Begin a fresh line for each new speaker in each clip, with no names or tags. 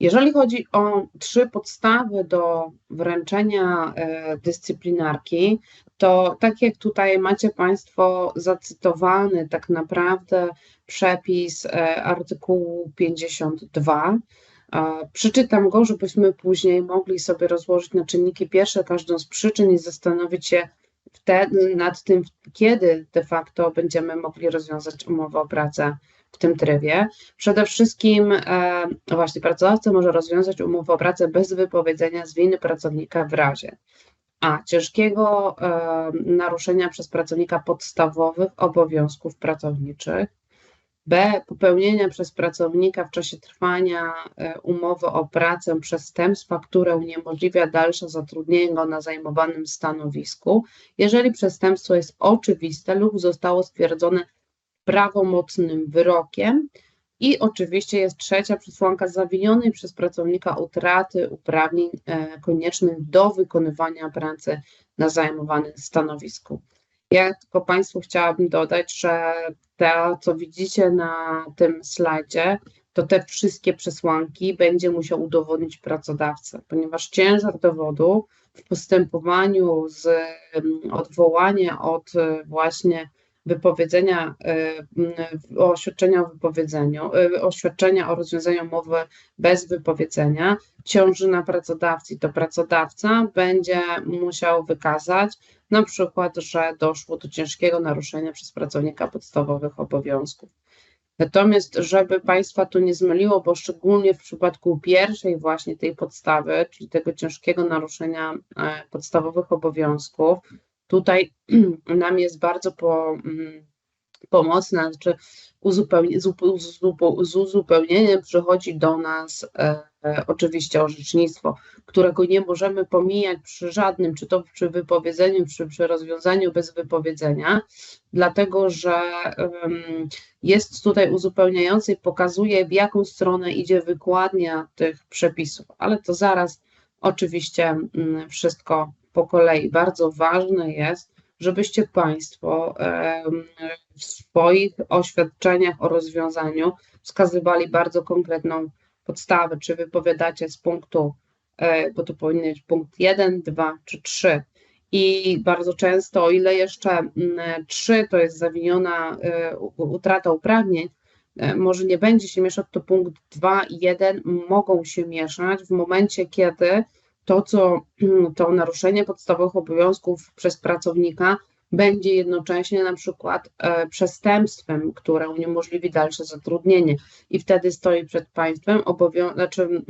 Jeżeli chodzi o trzy podstawy do wręczenia e, dyscyplinarki, to tak jak tutaj macie Państwo zacytowany tak naprawdę przepis e, artykułu 52, przeczytam go, żebyśmy później mogli sobie rozłożyć na czynniki pierwsze każdą z przyczyn i zastanowić się wtedy nad tym, kiedy de facto będziemy mogli rozwiązać umowę o pracę w tym trybie. Przede wszystkim e, no właśnie pracodawca może rozwiązać umowę o pracę bez wypowiedzenia z winy pracownika w razie a. Ciężkiego e, naruszenia przez pracownika podstawowych obowiązków pracowniczych, b. Popełnienia przez pracownika w czasie trwania e, umowy o pracę przestępstwa, które uniemożliwia dalsze zatrudnienie go na zajmowanym stanowisku, jeżeli przestępstwo jest oczywiste lub zostało stwierdzone prawomocnym wyrokiem. I oczywiście jest trzecia przesłanka zawinionej przez pracownika utraty uprawnień e, koniecznych do wykonywania pracy na zajmowanym stanowisku. Ja tylko Państwu chciałabym dodać, że to, co widzicie na tym slajdzie, to te wszystkie przesłanki będzie musiał udowodnić pracodawca, ponieważ ciężar dowodu w postępowaniu z odwołania od e, właśnie wypowiedzenia, e, oświadczenia o wypowiedzeniu, e, oświadczenia o rozwiązaniu umowy bez wypowiedzenia ciąży na pracodawcy. To pracodawca będzie musiał wykazać na przykład, że doszło do ciężkiego naruszenia przez pracownika podstawowych obowiązków. Natomiast, żeby Państwa tu nie zmyliło, bo szczególnie w przypadku pierwszej właśnie tej podstawy, czyli tego ciężkiego naruszenia e, podstawowych obowiązków, Tutaj nam jest bardzo po, mm, pomocna, znaczy z uzupełnieniem przychodzi do nas e, e, oczywiście orzecznictwo, którego nie możemy pomijać przy żadnym, czy to przy wypowiedzeniu, czy przy rozwiązaniu bez wypowiedzenia, dlatego że um, jest tutaj uzupełniający pokazuje, w jaką stronę idzie wykładnia tych przepisów, ale to zaraz oczywiście um, wszystko po kolei. Bardzo ważne jest, żebyście Państwo w swoich oświadczeniach o rozwiązaniu wskazywali bardzo konkretną podstawę, czy wypowiadacie z punktu, e, bo to powinien być punkt 1, 2 czy 3. I bardzo często, o ile jeszcze 3 to jest zawiniona e, utrata uprawnień, e, może nie będzie się mieszać, to punkt 2 i 1 mogą się mieszać w momencie, kiedy to, co to naruszenie podstawowych obowiązków przez pracownika będzie jednocześnie na przykład e, przestępstwem, które uniemożliwi dalsze zatrudnienie i wtedy stoi przed państwem znaczy, mm,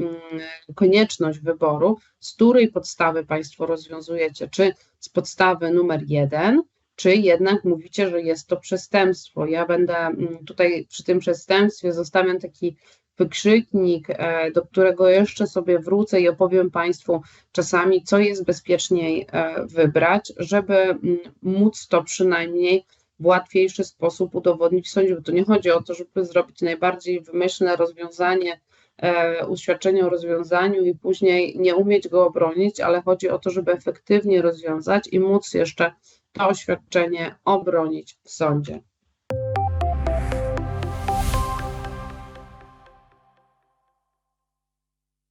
konieczność wyboru, z której podstawy państwo rozwiązujecie, czy z podstawy numer jeden, czy jednak mówicie, że jest to przestępstwo. Ja będę mm, tutaj przy tym przestępstwie zostawiam taki wykrzyknik, e, do którego jeszcze sobie wrócę i opowiem Państwu czasami, co jest bezpieczniej e, wybrać, żeby mm, móc to przynajmniej w łatwiejszy sposób udowodnić w sądzie. Bo to nie chodzi o to, żeby zrobić najbardziej wymyślne rozwiązanie, e, uświadczenie o rozwiązaniu i później nie umieć go obronić, ale chodzi o to, żeby efektywnie rozwiązać i móc jeszcze to oświadczenie obronić w sądzie.